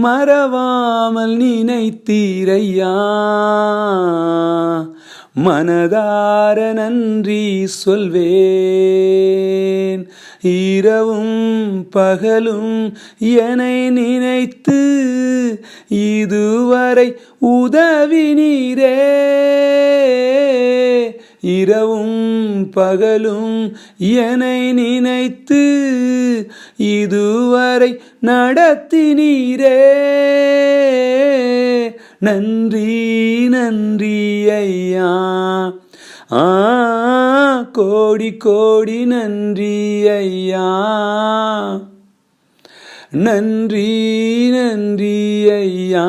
மறவாமல் நினைத்தீரையா? மனதார நன்றி சொல்வேன். இரவும் பகலும் என்னை நினைத்து இதுவரை உதவினீரே. இரவும் பகலும் என்னை நினைத்து இதுவரை நடத்தினீரே. நன்றி நன்றி ஐயா. ஆ கோடி கோடி நன்றி ஐயா. நன்றி நன்றி ஐயா.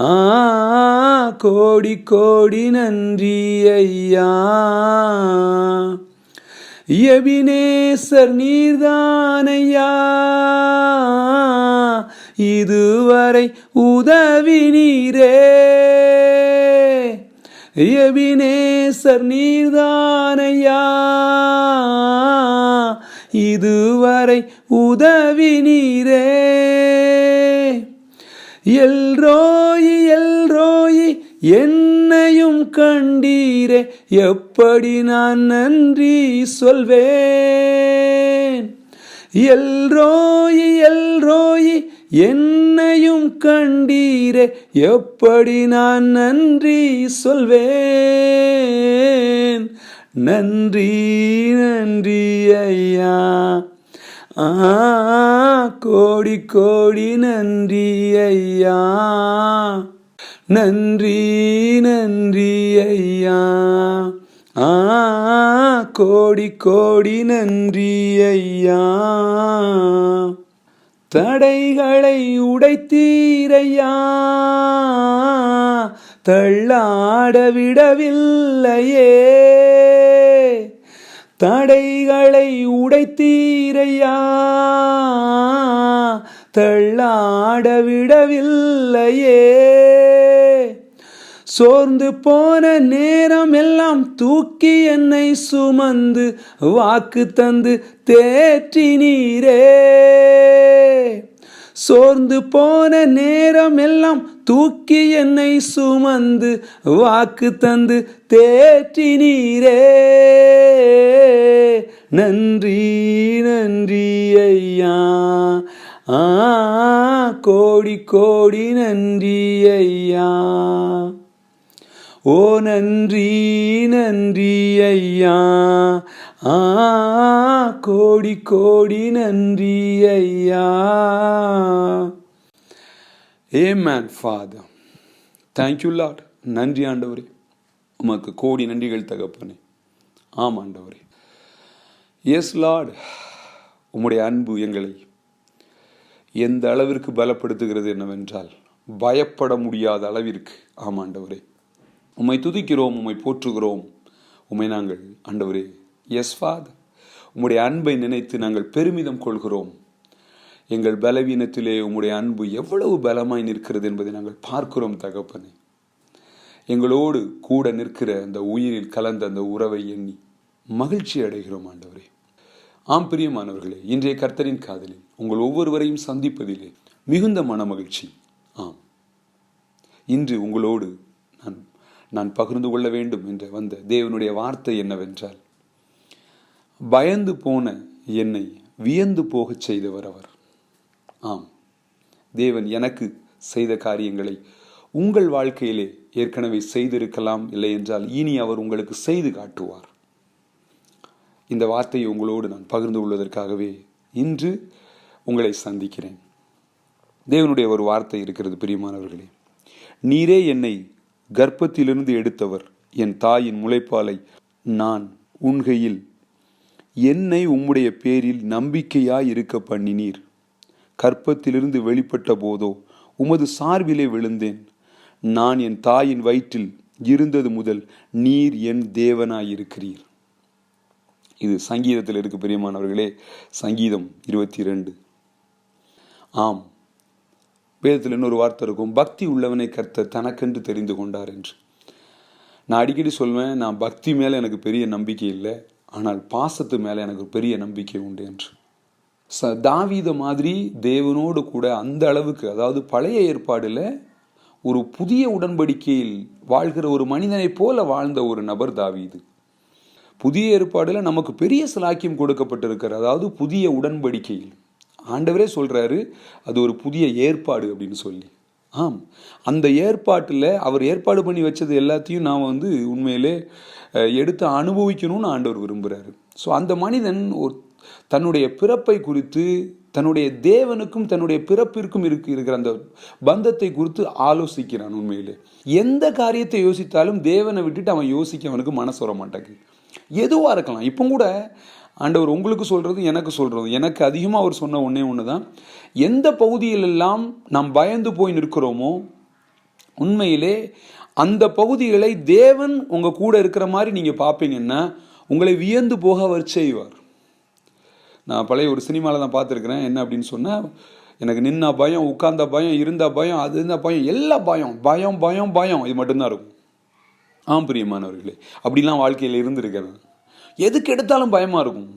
ஆ கோடி கோடி நன்றி ஐயா. எபினேசர் நீர்தானையா. இதுவரை உதவி நீரே. எபினேசர் நீர்தானையா. இதுவரை உதவி நீரே. எல்ரோயி எல்ரோயி என்னையும் கண்டீரே எப்படி நான் நன்றி சொல்வேன்? எல்ரோயி எல்ரோயி என்னையும் கண்டீரே எப்படி நான் நன்றி சொல்வேன்? நன்றி நன்றி ஐயா. கோடி கோடி நன்றி ஐயா. நன்றி நன்றி ஐயா. ஆ கோடி கோடி நன்றி ஐயா. தடைகளை உடைத்தீரையா. தள்ளாட விடவில்லையே. தடைகளை உடைத்தீரையா? தள்ளாட விடவில்லையே. சோர்ந்து போன நேரம் எல்லாம் தூக்கி என்னை சுமந்து வாக்கு தந்து தேற்றினீரே. சோர்ந்து போன நேரம் எல்லாம் தூக்கி என்னை சுமந்து வாக்கு தந்து தேற்றி நீரே. நன்றி நன்றி ஐயா. ஆ கோடி கோடி நன்றி ஐயா. ஓ நன்றி நன்றி ஐயா. ஆ கோடி கோடி நன்றி ஐயா. Amen father thank you lot நன்றி ஆண்டவரே. உமக்கு கோடி நன்றிகள் தகப்பனே. ஆம் ஆண்டவரே. எஸ் லார்டு உம்முடைய அன்பு எங்களை எந்த அளவிற்கு பலப்படுத்துகிறது என்னவென்றால் பயப்பட முடியாத அளவிற்கு. ஆமாண்டவரே உம்மை துதிக்கிறோம் உம்மை போற்றுகிறோம். உம்மை நாங்கள் ஆண்டவரே எஸ் ஃபாதர் உம்முடைய அன்பை நினைத்து நாங்கள் பெருமிதம் கொள்கிறோம். எங்கள் பலவீனத்திலே உம்முடைய அன்பு எவ்வளவு பலமாய் நிற்கிறது என்பதை நாங்கள் பார்க்கிறோம் தகப்பனே. எங்களோடு கூட நிற்கிற அந்த உயிரில் கலந்த அந்த உறவை எண்ணி மகிழ்ச்சி அடைகிறோம் ஆண்டவரே. ஆம் பிரியமானவர்களே இன்றைய கர்த்தரின் காதலில் உங்கள் ஒவ்வொருவரையும் சந்திப்பதிலே மிகுந்த மன மகிழ்ச்சி ஆம். இன்று உங்களோடு நான் நான் பகிர்ந்து கொள்ள வேண்டும் என்று வந்த தேவனுடைய வார்த்தை என்னவென்றால் பயந்து போன என்னை வியந்து போகச் செய்தவர் அவர். ஆம் தேவன் எனக்கு செய்த காரியங்களை உங்கள் வாழ்க்கையிலே ஏற்கனவே செய்திருக்கலாம் இல்லை என்றால் இனி அவர் உங்களுக்கு செய்து காட்டுவார். இந்த வார்த்தையை உங்களோடு நான் பகிர்ந்து கொள்வதற்காகவே இன்று உங்களை சந்திக்கிறேன். தேவனுடைய ஒரு வார்த்தை இருக்கிறது பிரியமானவர்களே. நீரே என்னை கர்ப்பத்திலிருந்து எடுத்தவர் என் தாயின் முளைப்பாலை நான் உண்கையில் என்னை உம்முடைய பேரில் நம்பிக்கையாய் இருக்க பண்ணினீர். கற்பத்திலிருந்து வெளிப்பட்ட போதோ உமது சார்பிலே விழுந்தேன். நான் என் தாயின் வயிற்றில் இருந்தது முதல் நீர் என் தேவனாயிருக்கிறீர். இது சங்கீதத்தில் இருக்கு பெரியமானவர்களே சங்கீதம் இருபத்தி ரெண்டு ஆம் வேதத்தில் இன்னொரு வார்த்தை இருக்கும் பக்தி உள்ளவனை கர்த்த தனக்கென்று தெரிந்து கொண்டார் என்று. நான் அடிக்கடி சொல்வேன் நான் பக்தி மேலே எனக்கு பெரிய நம்பிக்கை இல்லை. ஆனால் பாசத்து மேலே எனக்கு பெரிய நம்பிக்கை உண்டு என்று. ச தாவீத மாதிரி தேவனோடு கூட அந்த அளவுக்கு அதாவது பழைய ஏற்பாடில் ஒரு புதிய உடன்படிக்கையில் வாழ்கிற ஒரு மனிதனைப் போல வாழ்ந்த ஒரு நபர் தாவீது. புதிய ஏற்பாடில் நமக்கு பெரிய சலாக்கியம் கொடுக்கப்பட்டிருக்கிறது அதாவது புதிய உடன்படிக்கையில். ஆண்டவரே சொல்கிறாரு அது ஒரு புதிய ஏற்பாடு அப்படின்னு சொல்லி. ஆம். அந்த ஏற்பாட்டில் அவர் ஏற்பாடு பண்ணி வச்சது எல்லாத்தையும் நாம் வந்து உண்மையிலே எடுத்து அனுபவிக்கணும்னு ஆண்டவர் விரும்புகிறாரு ஸோ அந்த மனிதன் ஒரு தன்னுடைய பிறப்பை குறித்து தன்னுடைய தேவனுக்கும் தன்னுடைய பிறப்பிற்கும் இருக்கு இருக்கிற அந்த பந்தத்தை குறித்து ஆலோசிக்கிறான் உண்மையிலே. எந்த காரியத்தை யோசித்தாலும் தேவனை விட்டுட்டு அவன் யோசிக்க அவனுக்கு மனசு வர மாட்டேங்குது எதுவாக இருக்கலாம். இப்போ கூட ஆண்டவர் உங்களுக்கு சொல்கிறது எனக்கு சொல்கிறது எனக்கு அதிகமாக அவர் சொன்ன ஒன்றே ஒன்று தான் எந்த பகுதியிலெல்லாம் நாம் பயந்து போய் நிற்கிறோமோ உண்மையிலே அந்த பகுதிகளை தேவன் உங்கள் கூட இருக்கிற மாதிரி நீங்கள் பார்ப்பீங்கன்னா உங்களை வியந்து போக அவர் செய்வார். நான் பழைய ஒரு சினிமாவில் தான் பார்த்துருக்குறேன். என்ன அப்படின்னு சொன்னால் எனக்கு நின்ன பயம் உட்கார்ந்த பயம் இருந்த பயம் அது இருந்த பயம் எல்லா பயம் பயம் பயம் பயம் இது மட்டும்தான் இருக்கும். ஆம் பிரியமானவர்களே அப்படிலாம் வாழ்க்கையில் இருந்திருக்கிறேன் எதுக்கு எடுத்தாலும் பயமாக இருக்கும்.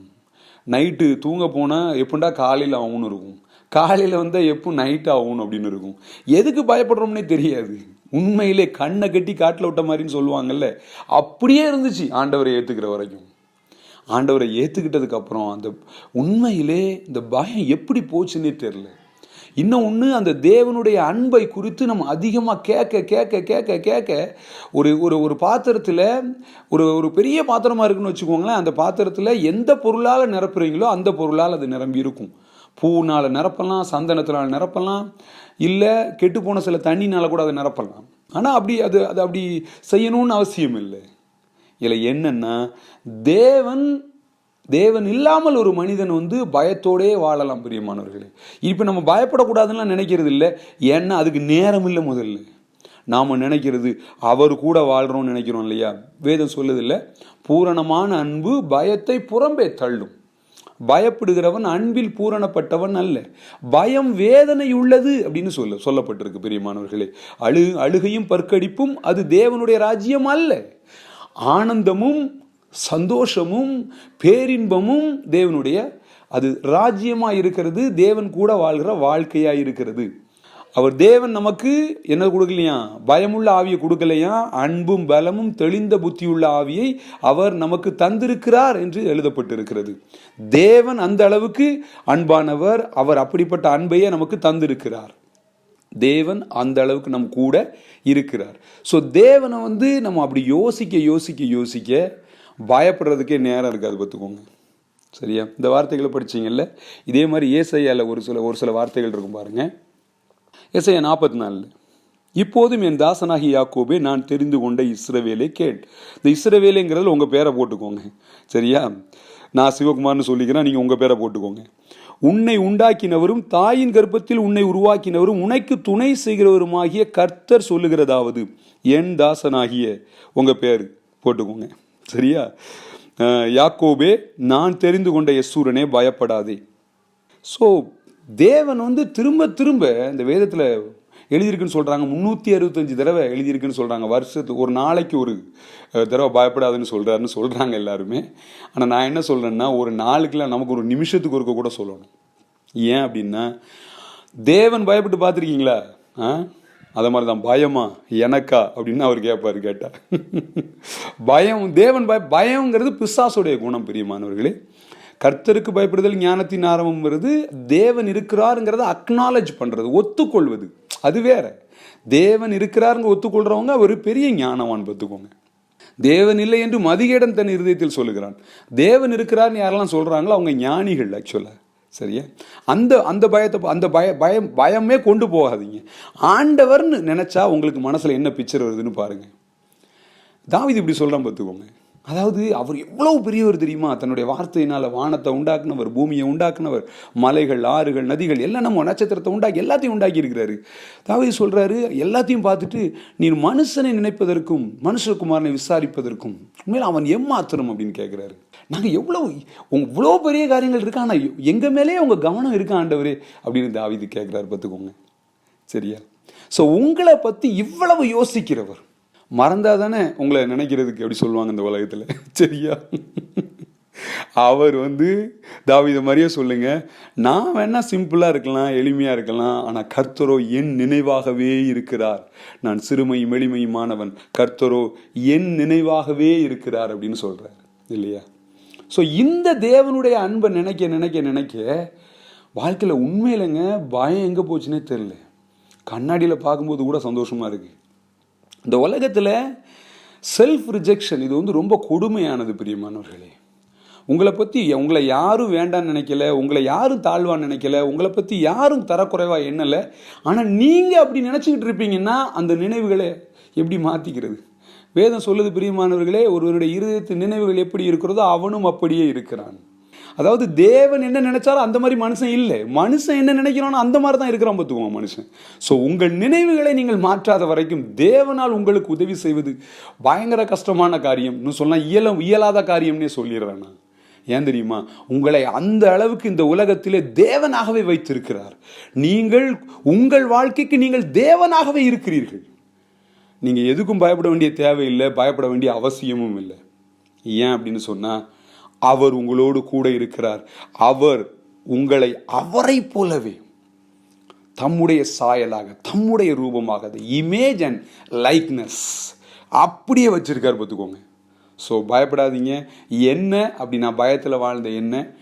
நைட்டு தூங்க போனால் எப்படா காலையில் ஆகும்னு இருக்கும். காலையில் வந்தால் எப்போ நைட் ஆகும் அப்படின்னு இருக்கும். எதுக்கு பயப்படுறோம்னே தெரியாது. உண்மையிலே கண்ணை கட்டி காட்டில் விட்ட மாதிரின்னு சொல்லுவாங்கல்ல அப்படியே இருந்துச்சு ஆண்டவரை ஏற்றுக்கிற வரைக்கும். ஆண்டவரை ஏற்றுக்கிட்டதுக்கப்புறம் அந்த உண்மையிலே இந்த பயம் எப்படி போச்சுன்னே தெரில இன்னும் ஒன்று அந்த தேவனுடைய அன்பை குறித்து நம்ம அதிகமாக கேட்க கேட்க கேட்க கேட்க ஒரு ஒரு ஒரு பாத்திரத்தில் ஒரு ஒரு பெரிய பாத்திரமாக இருக்குன்னு வச்சுக்கோங்களேன் அந்த பாத்திரத்தில் எந்த பொருளால் நிரப்புறீங்களோ அந்த பொருளால் அது நிரம்பி இருக்கும். பூனால் நிரப்பலாம் சந்தனத்தினால் நிரப்பலாம் இல்லை கெட்டு போன சில தண்ணினால் கூட அதை நிரப்பலாம். ஆனால் அப்படி அது அது அப்படி செய்யணும்னு அவசியம் இல்லை. இதில் என்னென்னா தேவன் தேவன் இல்லாமல் ஒரு மனிதன் வந்து பயத்தோடே வாழலாம் பிரியமானவர்களே. இப்போ நம்ம பயப்படக்கூடாதுன்னா நினைக்கிறது இல்லை ஏன்னா அதுக்கு நேரம் இல்லை முதல்ல. நாம் நினைக்கிறது அவர் கூட வாழ்கிறோம்னு நினைக்கிறோம் இல்லையா? வேதம் சொல்லுதில்ல பூரணமான அன்பு பயத்தை புறம்பே தள்ளும். பயப்படுகிறவன் அன்பில் பூரணப்பட்டவன் அல்ல. பயம் வேதனை உள்ளது அப்படின்னு சொல்ல சொல்லப்பட்டிருக்கு பிரியமானவர்களே. அழு அழுகையும் பற்கடிப்பும் அது தேவனுடைய ராஜ்யம் அல்ல. ஆனந்தமும் சந்தோஷமும் பேரின்பமும் தேவனுடைய அது ராஜ்யமாக இருக்கிறது தேவன் கூட வாழ்கிற வாழ்க்கையாக இருக்கிறது. அவர் தேவன் நமக்கு என்ன கொடுக்கலையா? பயமுள்ள ஆவியை கொடுக்கலையா? அன்பும் பலமும் தெளிந்த புத்தியுள்ள ஆவியை அவர் நமக்கு தந்திருக்கிறார் என்று எழுதப்பட்டிருக்கிறது. தேவன் அந்த அளவுக்கு அன்பானவர் அவர் அப்படிப்பட்ட அன்பையே நமக்கு தந்திருக்கிறார். தேவன் அந்த அளவுக்கு நம் கூட இருக்கிறார். ஸோ தேவனை வந்து நம்ம அப்படி யோசிக்க யோசிக்க யோசிக்க பயப்படுறதுக்கே நேரம் இருக்காது பார்த்துக்கோங்க. சரியா? இந்த வார்த்தைகளை படிச்சிங்கல்ல? இதே மாதிரி ஏசையால ஒரு சில ஒரு சில வார்த்தைகள் இருக்கும் பாருங்க. ஏசையா நாற்பத்தி நாலு இப்போதும் என் தாசனாகி யாக்கோபே நான் தெரிந்து கொண்ட இஸ்ரவேலை கேட் இந்த இஸ்ரவேலேங்கிறதுல உங்கள் பேரை போட்டுக்கோங்க. சரியா? நான் சிவகுமார்னு சொல்லிக்கிறேன் நீங்கள் உங்கள் பேரை போட்டுக்கோங்க. உன்னை உண்டாக்கினவரும் தாயின் கர்ப்பத்தில் உன்னை உருவாக்கினவரும் உனக்கு துணை செய்கிறவருமாகிய கர்த்தர் சொல்லுகிறதாவது என் தாசனாகிய. உங்கள் பேர் போட்டுக்கோங்க. சரியா? யாக்கோபே நான் தெரிந்து கொண்ட யசூரனே பயப்படாதே. ஸோ தேவன் வந்து திரும்ப திரும்ப இந்த வேதத்தில் எழுதியிருக்குன்னு சொல்கிறாங்க முந்நூற்றி அறுபத்தஞ்சு தடவை எழுதியிருக்குன்னு சொல்கிறாங்க வருஷத்துக்கு ஒரு நாளைக்கு ஒரு தடவை பயப்படாதுன்னு சொல்கிறாருன்னு சொல்கிறாங்க எல்லாருமே. ஆனால் நான் என்ன சொல்கிறேன்னா ஒரு நாளுக்குலாம் நமக்கு ஒரு நிமிஷத்துக்கு ஒருக்க கூட சொல்லணும். ஏன் அப்படின்னா தேவன் பயப்பட்டு பார்த்துருக்கீங்களா? ஆ? அதை மாதிரி தான் பயமா எனக்கா? அப்படின்னு அவர் கேட்பார் கேட்டா. பயம் தேவன் பய பயங்கிறது பிசாசுடைய குணம் பிரியமானவர்களே. கர்த்தருக்கு பயப்படுதல் ஞானத்தின் ஆரம்பம்ங்கிறது தேவன் இருக்கிறாருங்கிறத அக்னாலஜ் பண்ணுறது ஒத்துக்கொள்வது. அது வேற. தேவன் இருக்கிறாருங்க ஒத்துக்கொள்கிறவங்க ஒரு பெரிய ஞானவான் பார்த்துக்கோங்க. தேவன் இல்லை என்று மதிகேடன் தன் இருதயத்தில் சொல்லுகிறான். தேவன் இருக்கிறார்னு யாரெல்லாம் சொல்கிறாங்களோ அவங்க ஞானிகள் ஆக்சுவலாக சரியா? அந்த அந்த பயத்தை அந்த பய பயம் பயமே கொண்டு போகாதீங்க. ஆண்டவர்னு நினச்சா உங்களுக்கு மனசில் என்ன பிக்சர் வருதுன்னு பாருங்கள் தாவிது இப்படி சொல்றான் பார்த்துக்கோங்க. அதாவது அவர் எவ்வளவு பெரியவர் தெரியுமா? தன்னுடைய வார்த்தையினால் வானத்தை உண்டாக்குனவர் பூமியை உண்டாக்குனவர் மலைகள் ஆறுகள் நதிகள் எல்லாம் நம்ம நட்சத்திரத்தை உண்டாக்கி எல்லாத்தையும் உண்டாக்கி இருக்கிறாரு. சொல்கிறாரு எல்லாத்தையும் பார்த்துட்டு நீ மனுஷனை நினைப்பதற்கும் மனுஷகுமாரனை விசாரிப்பதற்கும் உண்மையில் அவன் எம்மாத்திரம் அப்படின்னு கேட்குறாரு நாங்கள் எவ்வளோ இவ்வளோ பெரிய காரியங்கள் இருக்கா ஆனால் எங்கள் மேலேயே உங்கள் கவனம் இருக்கா ஆண்டவரே அப்படின்னு தாவிது கேட்குறாரு பார்த்துக்கோங்க. சரியா? ஸோ உங்களை பற்றி இவ்வளவு யோசிக்கிறவர் மறந்தால் தானே உங்களை நினைக்கிறதுக்கு எப்படி சொல்லுவாங்க இந்த உலகத்தில்? சரியா? அவர் வந்து தாவித மாதிரியே சொல்லுங்க நான் வேணா சிம்பிளாக இருக்கலாம் எளிமையாக இருக்கலாம் ஆனால் கர்த்தரோ என் நினைவாகவே இருக்கிறார். நான் சிறுமையும் எளிமையுமானவன் கர்த்தரோ என் நினைவாகவே இருக்கிறார் அப்படின்னு சொல்கிறார் இல்லையா? ஸோ இந்த தேவனுடைய அன்பை நினைக்க நினைக்க நினைக்க வாழ்க்கையில் உண்மையிலங்க பயம் எங்கே போச்சுன்னே தெரில கண்ணாடியில் பார்க்கும்போது கூட சந்தோஷமாக இருக்குது இந்த உலகத்தில் செல்ஃப் ரிஜெக்ஷன் இது வந்து ரொம்ப கொடுமையானது பிரியமானவர்களே. உங்களை பற்றி உங்களை யாரும் வேண்டான்னு நினைக்கல உங்களை யாரும் தாழ்வான்னு நினைக்கல உங்களை பற்றி யாரும் தரக்குறைவாக எண்ணலை. ஆனால் நீங்கள் அப்படி நினச்சிக்கிட்டு இருப்பீங்கன்னா அந்த நினைவுகளை எப்படி மாற்றிக்கிறது வேதம் சொல்லுது பிரியமானவர்களே ஒருவருடைய இருதயத்து நினைவுகள் எப்படி இருக்கிறதோ அவனும் அப்படியே இருக்கிறான். அதாவது தேவன் என்ன நினைச்சாலும் அந்த மாதிரி மனுஷன் இல்லை. மனுஷன் என்ன நினைக்கிறானோ அந்த மாதிரி தான் இருக்கிறான் பார்த்துக்குவான் மனுஷன். ஸோ உங்கள் நினைவுகளை நீங்கள் மாற்றாத வரைக்கும் தேவனால் உங்களுக்கு உதவி செய்வது பயங்கர கஷ்டமான காரியம். இன்னும் சொன்னால் இயல இயலாத காரியம்னே சொல்லிடுறேன் நான். ஏன் தெரியுமா? உங்களை அந்த அளவுக்கு இந்த உலகத்திலே தேவனாகவே வைத்திருக்கிறார். நீங்கள் உங்கள் வாழ்க்கைக்கு நீங்கள் தேவனாகவே இருக்கிறீர்கள். நீங்கள் எதுக்கும் பயப்பட வேண்டிய தேவையில்லை பயப்பட வேண்டிய அவசியமும் இல்லை. ஏன் அப்படின்னு சொன்னால் அவர் உங்களோடு கூட இருக்கிறார். அவர் உங்களை அவரை போலவே தம்முடைய சாயலாக தம்முடைய ரூபமாக இமேஜ் அண்ட் லைக்னஸ் அப்படியே வச்சுருக்கார் பார்த்துக்கோங்க. ஸோ பயப்படாதீங்க. என்ன அப்படி நான் பயத்தில் வாழ்ந்த என்ன?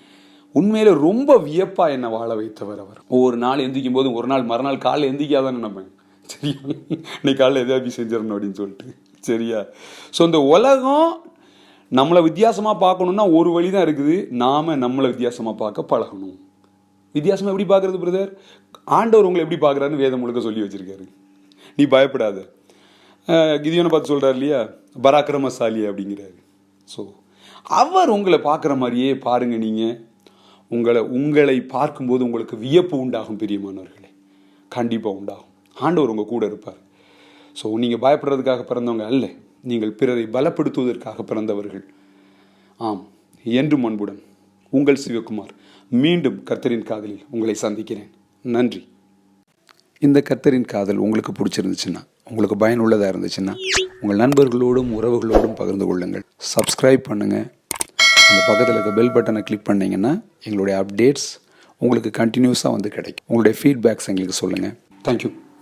உண்மையில் ரொம்ப வியப்பாக என்னை வாழ வைத்தவர் அவர். ஒவ்வொரு நாள் எந்திரிக்கும் போது ஒரு நாள் மறுநாள் காலைல எந்திரிக்காதான் நினைப்பேன். சரியா? இன்னைக்கு காலையில் எதாவது செஞ்சிடணும் அப்படின்னு சொல்லிட்டு. சரியா? ஸோ இந்த உலகம் நம்மளை வித்தியாசமாக பார்க்கணுன்னா ஒரு வழி தான் இருக்குது. நாம் நம்மளை வித்தியாசமாக பார்க்க பழகணும். வித்தியாசமாக எப்படி பார்க்குறது பிரதர் ஆண்டவர் உங்களை எப்படி பார்க்குறாருன்னு வேதம் முழுக்க சொல்லி வச்சிருக்காரு. நீ பயப்படாத. கிதியோனை பார்த்து சொல்கிறார் இல்லையா? பராக்கிரமசாலி அப்படிங்கிறாரு. ஸோ அவர் உங்களை பார்க்குற மாதிரியே பாருங்கள் நீங்கள் உங்களை உங்களை பார்க்கும்போது உங்களுக்கு வியப்பு உண்டாகும் பிரியமானவர்களே கண்டிப்பாக உண்டாகும். ஆண்டவர் உங்கள் கூட இருப்பார். ஸோ நீங்கள் பயப்படுறதுக்காக பிறந்தவங்க அல்ல. நீங்கள் பிறரை பலப்படுத்துவதற்காக பிறந்தவர்கள். ஆம் என்றும் அன்புடன் உங்கள் சிவகுமார் மீண்டும் கர்த்தரின் காதலில் உங்களை சந்திக்கிறேன். நன்றி. இந்த கர்த்தரின் காதல் உங்களுக்கு பிடிச்சிருந்துச்சுன்னா உங்களுக்கு பயனுள்ளதாக இருந்துச்சுன்னா உங்கள் நண்பர்களோடும் உறவுகளோடும் பகிர்ந்து கொள்ளுங்கள். சப்ஸ்கிரைப் பண்ணுங்கள் அந்த பக்கத்தில் இருக்க பெல் பட்டனை கிளிக் பண்ணிங்கன்னா எங்களுடைய அப்டேட்ஸ் உங்களுக்கு கண்டினியூஸாக வந்து கிடைக்கும். உங்களுடைய ஃபீட்பேக்ஸ் எங்களுக்கு சொல்லுங்கள் தேங்க்யூ